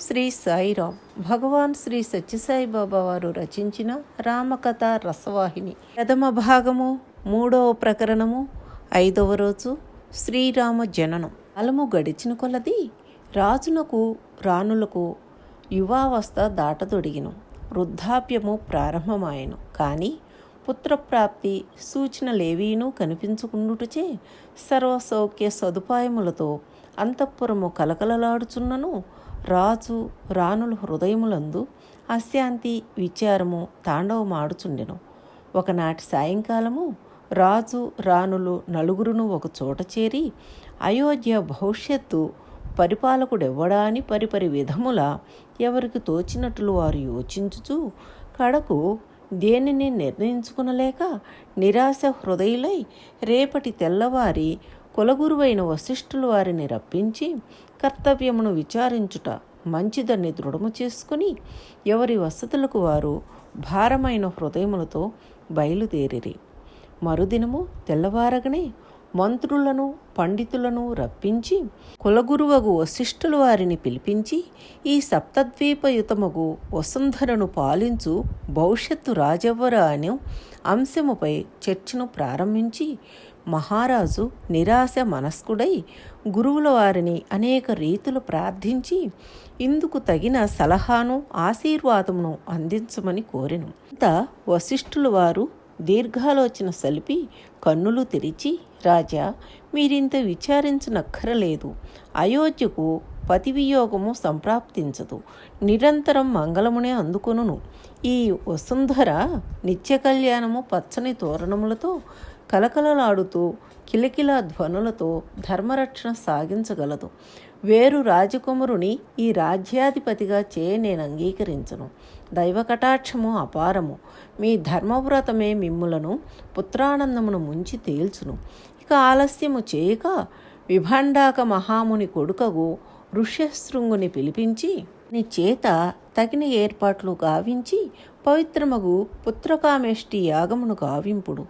శ్రీ సాయిరామ్. భగవాన్ శ్రీ సత్యసాయి బాబా వారు రచించిన రామకథ రసవాహిని. ప్రథమ భాగము మూడవ ప్రకరణము ఐదవ రోజు శ్రీరామ జననం. కాలము గడిచిన కొలది రాజునకు రాణులకు యువావస్థ దాటదొడిగిను. వృద్ధాప్యము ప్రారంభమాయను. కానీ పుత్రప్రాప్తి సూచనలేవీనూ కనిపించుకుండుటచే సర్వసౌఖ్య సదుపాయములతో అంతఃపురము కలకలలాడుచున్నను. రాజు రాణుల హృదయములందు అశాంతి విచారము తాండవమాడుచుండెను. ఒకనాటి సాయంకాలము రాజు రాణులు నలుగురును ఒక చోట చేరి అయోధ్య భవిష్యత్తు పరిపాలకుడెవ్వడా అని పరిపరి విధముల ఎవరికి తోచినట్లు వారు యోచించుచు కడకు దేనిని నిర్ణయించుకునలేక నిరాశ హృదయులై రేపటి తెల్లవారి కులగురువైన వశిష్ఠులు వారిని రప్పించి కర్తవ్యమును విచారించుట మంచిదని దృఢము చేసుకుని ఎవరి వసతులకు వారు భారమైన హృదయములతో బయలుదేరిరి. మరుదినము తెల్లవారగనే మంత్రులను పండితులను రప్పించి కులగురువగు వశిష్ఠులు వారిని పిలిపించి ఈ సప్తద్వీపయుతమగు వసుంధరను పాలించు భవిష్యత్తు రాజవ్వర అనే అంశముపై చర్చను ప్రారంభించి మహారాజు నిరాశ మనస్కుడై గురువుల వారిని అనేక రీతులు ప్రార్థించి ఇందుకు తగిన సలహాను ఆశీర్వాదమును అందించమని కోరెను. ఇంత వశిష్ఠులు వారు దీర్ఘాలోచన సలిపి కన్నులు తెరిచి రాజా మీరింత విచారించనక్కరలేదు. అయోధ్యకు పతివియోగము సంప్రాప్తించదు. నిరంతరం మంగళమునే అందుకొనును. ఈ వసుంధర నిత్య కళ్యాణము పచ్చని తోరణములతో కలకలలాడుతూ కిలకిల ధ్వనులతో ధర్మరక్షణ సాగించగలదు. వేరు రాజకుమారుని ఈ రాజ్యాధిపతిగా చే నేను అంగీకరించను. దైవ కటాక్షము అపారము. మీ ధర్మవ్రతమే మిమ్ములను పుత్రానందమును ముంచి తేల్చును. ఇక ఆలస్యము చేయక విభాండాక మహాముని కొడుకగు ఋష్యశృంగుని పిలిపించి నీ చేత తగిన ఏర్పాట్లు గావించి పవిత్రమగు పుత్రకామేష్టి యాగమును గావింపుడు.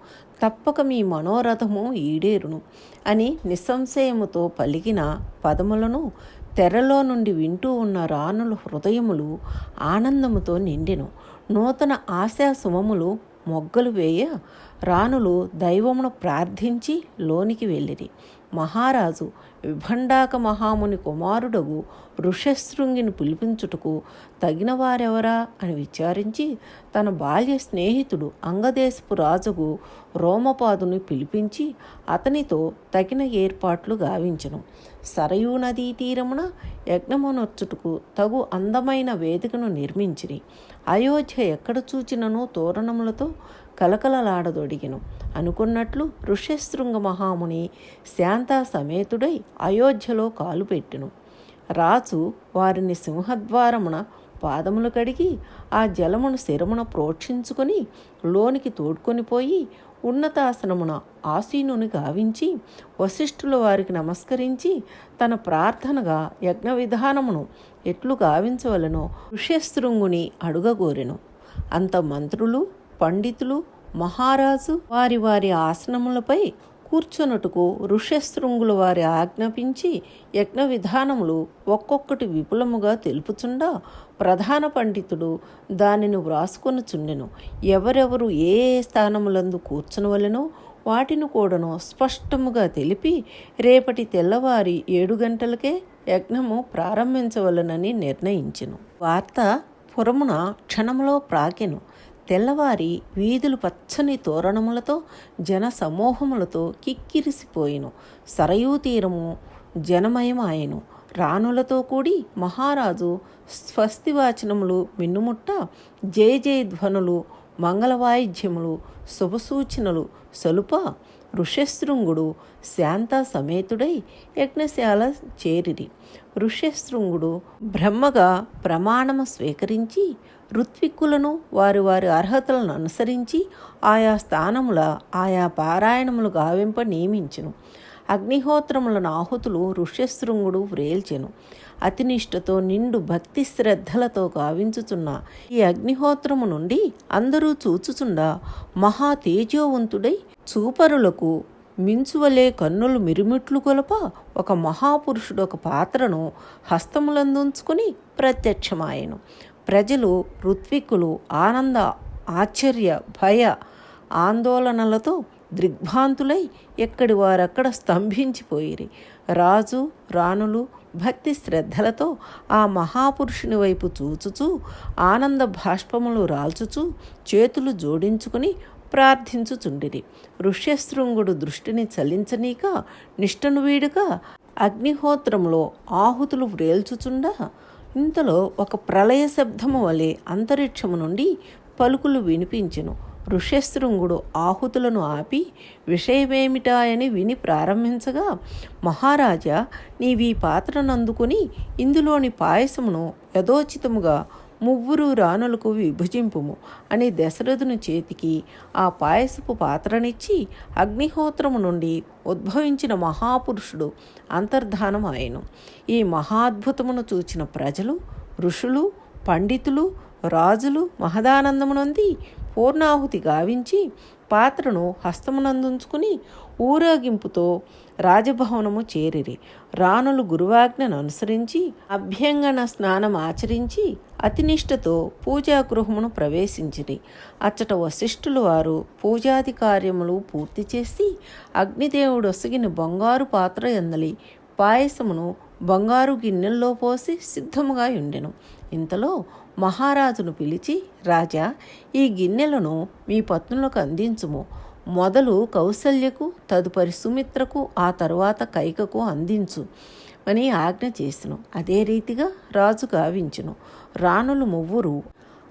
తప్పక మీ మనోరథము ఈడేరును. అని నిస్సంశయముతో పలికిన పదములను తెరలో నుండి వింటూ ఉన్న రాణుల హృదయములు ఆనందముతో నిండెను. నూతన ఆశాసుమములు మొగ్గలు వేయ రాణులు దైవమును ప్రార్థించి లోనికి వెళ్ళిరి. మహారాజు విభండాక మహాముని కుమారుడగు ఋషశృంగిని పిలిపించుటకు తగిన వారెవరా అని విచారించి తన బాల్య స్నేహితుడు అంగదేశపు రాజుకు రోమపాదుని పిలిపించి అతనితో తగిన ఏర్పాట్లు గావించను. సరయూ నదీ తీరమున యజ్ఞమునొచ్చుటకు తగు అందమైన వేదికను నిర్మించిరి. అయోధ్య ఎక్కడ చూచినను తోరణములతో కలకలలాడదొడిగెను. అనుకున్నట్లు ఋష్యశృంగ మహాముని శాంతా సమేతుడై అయోధ్యలో కాలుపెట్టెను రాజు వారిని సింహద్వారమున పాదములు కడిగి ఆ జలమును శిరమున ప్రోక్షించుకొని లోనికి తోడ్కొని పోయి ఉన్నతాసనమున ఆసీనుని గావించి వశిష్ఠుల వారికి నమస్కరించి తన ప్రార్థనగా యజ్ఞ విధానమును ఎట్లు గావించవలనో ఋష్యశృంగుని అడుగగోరెను. అంత మంత్రులు పండితులు మహారాజు వారి వారి ఆసనములపై కూర్చొనుటకు ఋష్యశృంగుల వారి ఆజ్ఞాపించి యజ్ఞ విధానములు ఒక్కొక్కటి విపులముగా తెలుపుచుండా ప్రధాన పండితుడు దానిని వ్రాసుకొనుచుండెను. ఎవరెవరు ఏ ఏ స్థానములందు కూర్చునవలెనో వాటిని కూడాను స్పష్టముగా తెలిపి రేపటి తెల్లవారి ఏడు గంటలకే యజ్ఞము ప్రారంభించవలనని నిర్ణయించెను. వార్త పురమున క్షణములో ప్రాకెను. తెల్లవారి వీధులు పచ్చని తోరణములతో జన సమూహములతో కిక్కిరిసిపోయిను. సరయూ తీరము జనమయమాయను. రాణులతో కూడి మహారాజు స్వస్తివాచనములు మిన్నుముట్ట జయ జయ ధ్వనులు మంగళవాయిద్యములు శుభసూచనలు సలుప ఋష్యశృంగుడు శాంత సమేతుడై యజ్ఞశాల చేరిరి. ఋష్యశృంగుడు బ్రహ్మగా ప్రమాణము స్వీకరించి ఋత్విక్కులను వారి వారి అర్హతలను అనుసరించి ఆయా స్థానముల ఆయా పారాయణములు గావింప నియమించును. అగ్నిహోత్రములను ఆహుతులు ఋష్యశృంగుడు వ్రేల్చెను. అతినిష్టతో నిండు భక్తి శ్రద్ధలతో గావించుచున్న ఈ అగ్నిహోత్రము నుండి అందరూ చూచుచుండా మహా తేజోవంతుడై చూపరులకు మించువలే కన్నులు మిరుమిట్లు కొలప ఒక మహాపురుషుడు ఒక పాత్రను హస్తములందుంచుకుని ప్రత్యక్షమాయను. ప్రజలు ఋత్విక్కులు ఆనంద ఆశ్చర్య భయ ఆందోళనలతో దిగ్భ్రాంతులై ఎక్కడి వారక్కడ స్తంభించిపోయిరి. రాజు రాణులు భక్తి శ్రద్ధలతో ఆ మహాపురుషుని వైపు చూచుచూ ఆనంద భాష్పములు రాల్చుచూ చేతులు జోడించుకుని ప్రార్థించుచుండిరి. ఋష్యశృంగుడు దృష్టిని చలించనీక నిష్టను వీడుక అగ్నిహోత్రంలో ఆహుతులు వ్రేల్చుచుండా ఇంతలో ఒక ప్రళయ శబ్దము వలె అంతరిక్షము నుండి పలుకులు వినిపించెను. ఋష్యశృంగుడు ఆహుతులను ఆపి విషయమేమిటాయని విని ప్రారంభించగా మహారాజా నీవీ పాత్రను అందుకుని ఇందులోని పాయసమును యథోచితముగా ముగ్గురు రాణులకు విభజింపుము అని దశరథుని చేతికి ఆ పాయసపు పాత్రనిచ్చి అగ్నిహోత్రము నుండి ఉద్భవించిన మహాపురుషుడు అంతర్ధానం ఆయను. ఈ మహాద్భుతమును చూచిన ప్రజలు ఋషులు పండితులు రాజులు మహదానందమునంది పూర్ణాహుతి గావించి పాత్రను హస్తమునందుంచుకుని ఊరేగింపుతో రాజభవనము చేరిరి. రాణులు గురువాజ్ఞను అనుసరించి అభ్యంగన స్నానం ఆచరించి అతినిష్టతో పూజాగృహమును ప్రవేశించిరి. అచ్చట వశిష్ఠులు వారు పూజాది కార్యములు పూర్తి చేసి అగ్నిదేవుడు ఒసగిన బంగారు పాత్ర ఎందలి పాయసమును బంగారు గిన్నెల్లో పోసి సిద్ధముగా ఉండెను ఇంతలో మహారాజును పిలిచి రాజా ఈ గిన్నెలను మీ పత్నులకు అందించుము. మొదలు కౌసల్యకు తదుపరి సుమిత్రకు ఆ తరువాత కైకకు అందించు అని ఆజ్ఞ చేసెను. అదే రీతిగా రాజు గావించును. రాణులు మువ్వురు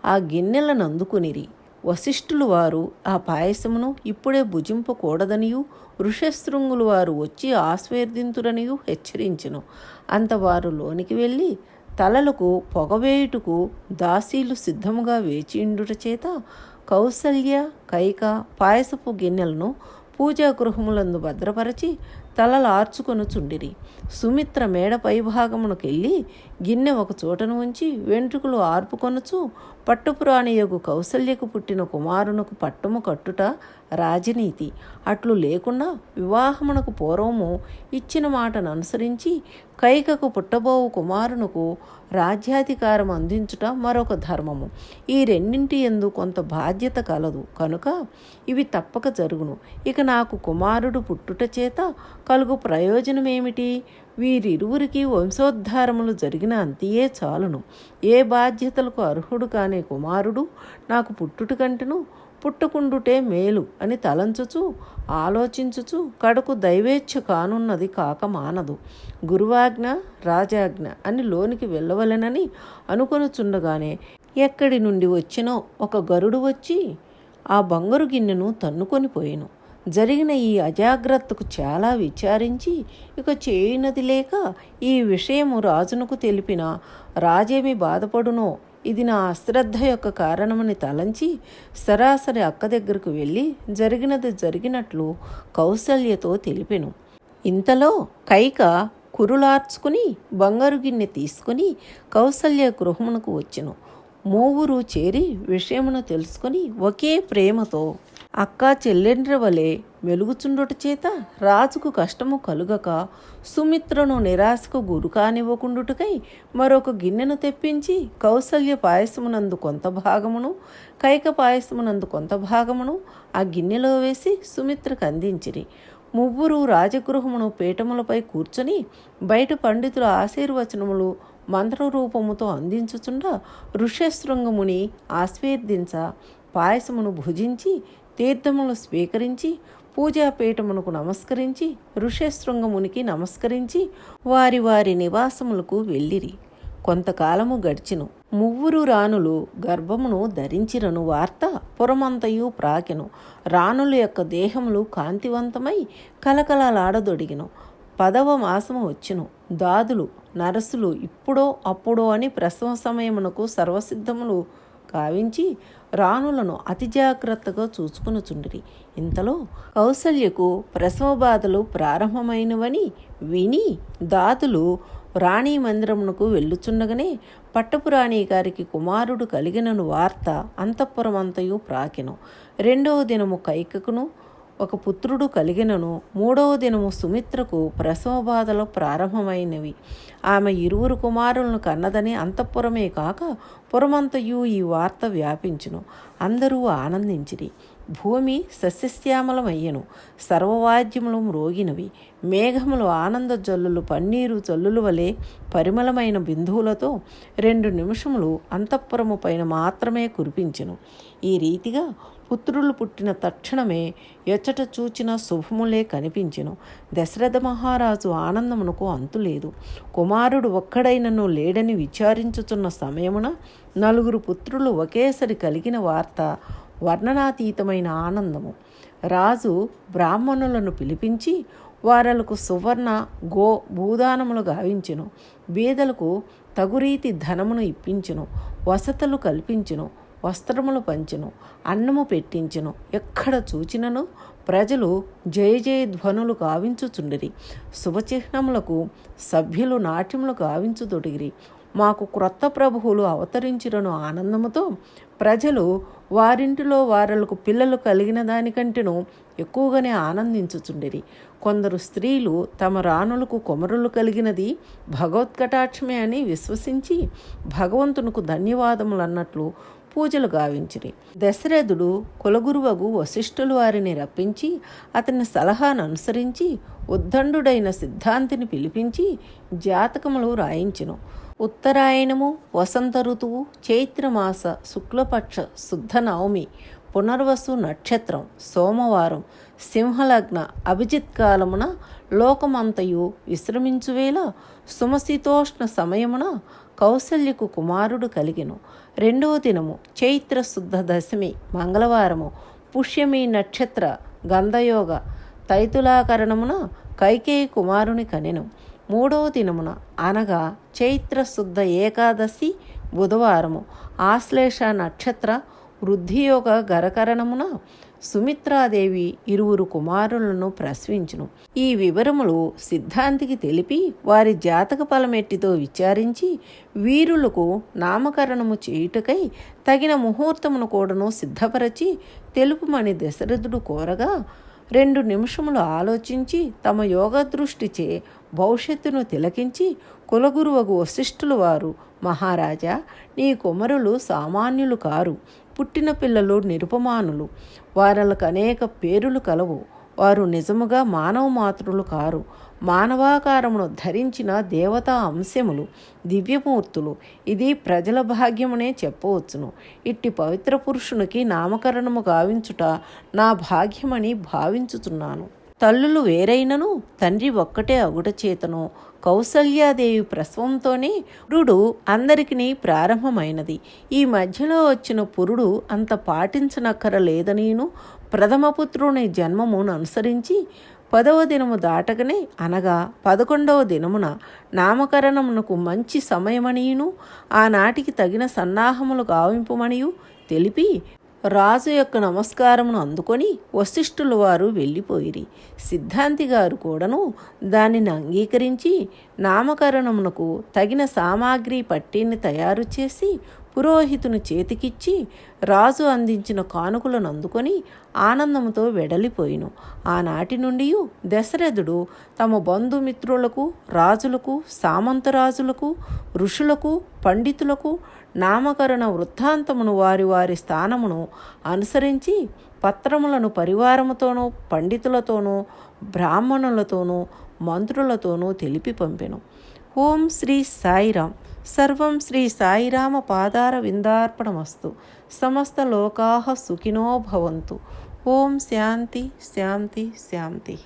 ఆ గిన్నెలను అందుకునిరి. వశిష్ఠులు వారు ఆ పాయసమును ఇప్పుడే భుజింపకూడదనియు ఋషశృంగులు వారు వచ్చి ఆస్వేర్దింతురనియు హెచ్చరించును. అంత వారు లోనికి వెళ్ళి తలలకు పొగవేయుటకు దాసీలు సిద్ధముగా వేచిండుట చేత కౌసల్య కైక పాయసపు గిన్నెలను పూజా గృహములందు భద్రపరచి తలలార్చుకొనుచుండిరి సుమిత్ర మేడ పైభాగమునకెళ్ళి గిన్నె ఒక చోటను ఉంచి వెంట్రుకలు ఆర్పుకొనుచు పట్టుపురాణియగు కౌసల్యకు పుట్టిన కుమారునకు పట్టము కట్టుట రాజనీతి. అట్లు లేకుండా వివాహమునకు పూర్వము ఇచ్చిన మాటను అనుసరించి కైకకు పుట్టబోవు కుమారునకు రాజ్యాధికారం అందించుట మరొక ధర్మము. ఈ రెండింటి ఎందు కొంత బాధ్యత కలదు. కనుక ఇవి తప్పక జరుగును. ఇక నాకు కుమారుడు పుట్టుట చేత కలుగు ప్రయోజనమేమిటి? వీరిరువురికి వంశోద్ధారములు జరిగిన అంతియే చాలును. ఏ బాధ్యతలకు అర్హుడు కానే కుమారుడు నాకు పుట్టుట కంటెను పుట్టుకుండుటే మేలు అని తలంచుచు ఆలోచించుచు కడకు దైవేచ్ఛ కానున్నది కాక మానదు. గురువాజ్ఞ రాజాజ్ఞ అని లోనికి వెళ్ళవలెనని అనుకొనుచుండగానే ఎక్కడి నుండి వచ్చినో ఒక గరుడు వచ్చి ఆ బంగారు గిన్నెను తన్నుకొని పోయాను. జరిగిన ఈ అజాగ్రత్తకు చాలా విచారించి ఇక చేయునది లేక ఈ విషయము రాజునకు తెలిపిన రాజేమి బాధపడునో ఇది నా అశ్రద్ధ యొక్క కారణమని తలంచి సరాసరి అక్క దగ్గరకు వెళ్ళి జరిగినది జరిగినట్లు కౌసల్యతో తెలిపెను. ఇంతలో కైక కురులార్చుకుని బంగారు గిన్నె తీసుకుని కౌసల్య గృహమునకు వచ్చెను. మూవురు చేరి విషయమును తెలుసుకొని ఒకే ప్రేమతో అక్క చెల్లెండ్ర వలె మెలుగుచుండుట చేత రాజుకు కష్టము కలుగక సుమిత్రను నిరాశకు గురు కానివ్వకుండుటకై మరొక గిన్నెను తెప్పించి కౌసల్య పాయసమునందు కొంత భాగమును కైక పాయసమునందు కొంత భాగమును ఆ గిన్నెలో వేసి సుమిత్రకు అందించిరి. ముగ్గురు రాజగృహమును పీఠములపై కూర్చొని బయట పండితుల ఆశీర్వచనములు మంత్ర రూపముతో అందించుచుండ ఋష్యశృంగముని ఆస్వేదించ పాయసమును భుజించి తీర్థములు స్వీకరించి పూజాపీఠమునకు నమస్కరించి ఋషశృంగమునికి నమస్కరించి వారి వారి నివాసములకు వెళ్ళిరి. కొంతకాలము గడిచిను. మువ్వురు రాణులు గర్భమును ధరించిరను వార్త పురమంతయు ప్రాకెను. రాణుల యొక్క దేహములు కాంతివంతమై కలకలలాడదొడిగిను పదవ మాసము వచ్చును. దాదులు నరసులు ఇప్పుడో అప్పుడో అని ప్రసవ సమయమునకు సర్వసిద్ధములు కావించి రాణులను అతి జాగ్రత్తగా చూసుకునుచుండిరి. ఇంతలో కౌసల్యకు ప్రసవ బాధలు ప్రారంభమైనవని విని దాతులు రాణి మందిరమునకు వెళ్ళుచుండగానే పట్టపురాణి గారికి కుమారుడు కలిగినను వార్త అంతఃపురమంతయు ప్రాకెను. రెండవ దినము కైకకును ఒక పుత్రుడు కలిగినను. మూడవ దినము సుమిత్రకు ప్రసవ బాధలు ప్రారంభమైనవి. ఆమె ఇరువురు కుమారులను కన్నదని అంతఃపురమే కాక పురమంతయు ఈ వార్త వ్యాపించును. అందరూ ఆనందించిరి. భూమి సస్యశ్యామలమయ్యను. సర్వవాద్యములు మ్రోగినవి. మేఘములు ఆనంద జల్లులు పన్నీరు జల్లుల వలె పరిమళమైన బిందువులతో రెండు నిమిషములు అంతఃపురము పైన మాత్రమే కురిపించెను. ఈ రీతిగా పుత్రులు పుట్టిన తక్షణమే ఎచ్చట చూచిన శుభములే కనిపించెను. దశరథ మహారాజు ఆనందమునకు అంతులేదు కుమారుడు ఒక్కడైనను లేడని విచారించుచున్న సమయమున నలుగురు పుత్రులు ఒకేసరి కలిగిన వార్త వర్ణనాతీతమైన ఆనందము. రాజు బ్రాహ్మణులను పిలిపించి వారలకు సువర్ణ గో భూదానములు గావించెను. బీదలకు తగురీతి ధనమును ఇప్పించును. వసతులు కల్పించును. వస్త్రములు పంచును అన్నము పెట్టించును. ఎక్కడ చూచినను? ప్రజలు జయ జయ ధ్వనులు గావించుచుండిరి. శుభచిహ్నములకు సభ్యులు నాట్యములు గావించుదొడిగిరి. మాకు క్రొత్త ప్రభువులు అవతరించిరను ఆనందముతో ప్రజలు వారింటిలో వారలకు పిల్లలు కలిగిన దానికంటేనూ ఎక్కువగానే ఆనందించుచుండిరి. కొందరు స్త్రీలు తమ రాణులకు కొమరులు కలిగినది భగవత్కటాక్షమే అని విశ్వసించి భగవంతునకు ధన్యవాదములు అన్నట్లు పూజలు గావించిరి. దశరథుడు కులగురువగు వశిష్ఠులు వారిని రప్పించి అతని సలహాను అనుసరించి ఉద్దండుడైన సిద్ధాంతిని పిలిపించి జాతకములు రాయించెను. ఉత్తరాయణము వసంత ఋతువు చైత్రమాస శుక్లపక్ష శుద్ధ నవమి పునర్వసు నక్షత్రం సోమవారం సింహలగ్న అభిజిత్ కాలమున లోకమంతయు విశ్రమించువేళ సుమశీతోష్ణ సమయమున కౌసల్యకు కుమారుడు కలిగెను. రెండవ దినము చైత్ర శుద్ధ దశమి మంగళవారము పుష్యమి నక్షత్ర గంధయోగ తైతులాకరణమున కైకేయి కుమారుని కనెను. మూడవ దినమున అనగా చైత్ర శుద్ధ ఏకాదశి బుధవారము ఆశ్లేష నక్షత్ర వృద్ధియోగ గరకరణమున సుమిత్రాదేవి ఇరువురు కుమారులను ప్రసవించును ఈ వివరములు సిద్ధాంతికి తెలిపి వారి జాతక ఫలమెట్టితో విచారించి వీరులకు నామకరణము చేయుటకై తగిన ముహూర్తమును కూడాను సిద్ధపరచి తెలుపుమని దశరథుడు కోరగా రెండు నిమిషములు ఆలోచించి తమ యోగ దృష్టిచే భవిష్యత్తును తిలకించి కులగురువగు వశిష్ఠులు వారు మహారాజా నీ కుమరులు సామాన్యులు కారు. పుట్టిన పిల్లలు నిరుపమానులు. వారలకు అనేక పేరులు కలవు. వారు నిజముగా మానవ మాతృలు కారు. మానవాకారమును ధరించిన దేవతా అంశములు దివ్యమూర్తులు. ఇది ప్రజల భాగ్యమునే చెప్పవచ్చును. ఇట్టి పవిత్ర పురుషునికి నామకరణము గావించుట నా భాగ్యమని భావించుతున్నాను తల్లులు వేరైనను తండ్రి ఒక్కటే అగుట చేతను. కౌసల్యాదేవి ప్రసవంతోనే పురుడు అందరికీ ప్రారంభమైనది. ఈ మధ్యలో వచ్చిన పురుడు అంత పాటించనక్కర లేదనీను ప్రథమపుత్రుని జన్మమును అనుసరించి పదవ దినము దాటగనే అనగా పదకొండవ దినమున నామకరణమునకు మంచి సమయమనియును. ఆనాటికి తగిన సన్నాహములు గావింపుమనియు. తెలిపి రాజు యొక్క నమస్కారమును అందుకొని వశిష్ఠుల వారు వెళ్ళిపోయిరి. సిద్ధాంతి గారు కూడాను దానిని అంగీకరించి నామకరణమునకు తగిన సామాగ్రి పట్టీని తయారు చేసి పురోహితుని చేతికిచ్చి రాజు అందించిన కానుకలను అందుకొని ఆనందంతో వెడలిపోయిను. ఆనాటి నుండి దశరథుడు తమ బంధుమిత్రులకు రాజులకు సామంతరాజులకు ఋషులకు పండితులకు నామకరణ వృత్తాంతమును వారి వారి స్థానమును అనుసరించి పత్రములను పరివారముతోనూ పండితులతోనూ బ్రాహ్మణులతోనూ మంత్రులతోనూ తెలిపి పంపెను. ఓం శ్రీ సాయిరామ్. సర్వం శ్రీ సాయిరామ పాదార విందార్పణమస్తు సమస్త లోకాహ సుఖినో భవంతు. ఓం శాంతి శాంతి శాంతి.